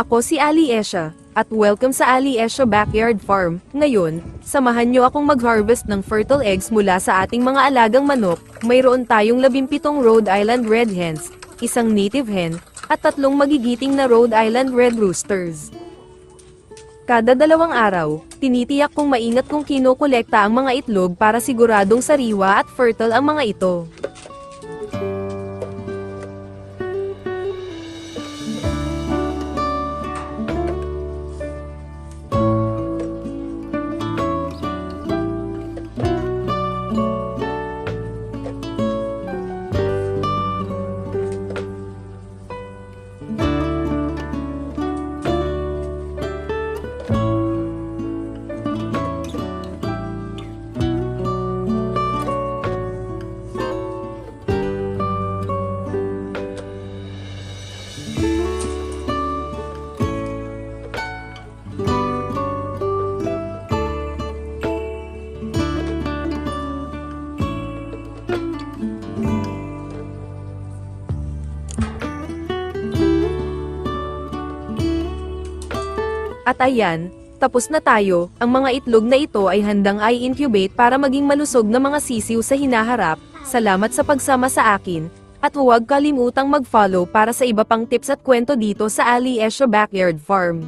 Ako si Ali Esha, at welcome sa Ali Esha Backyard Farm. Ngayon, samahan nyo akong mag-harvest ng fertile eggs mula sa ating mga alagang manok. Mayroon tayong 17 Rhode Island Red Hens, isang native hen, at tatlong magigiting na Rhode Island Red Roosters. Kada dalawang araw, tinitiyak kong maingat kong kinokolekta ang mga itlog para siguradong sariwa at fertile ang mga ito. At ayan, tapos na tayo, ang mga itlog na ito ay handang i-incubate para maging malusog na mga sisiw sa hinaharap. Salamat sa pagsama sa akin, at huwag kalimutang mag-follow para sa iba pang tips at kwento dito sa Ali Esho Backyard Farm.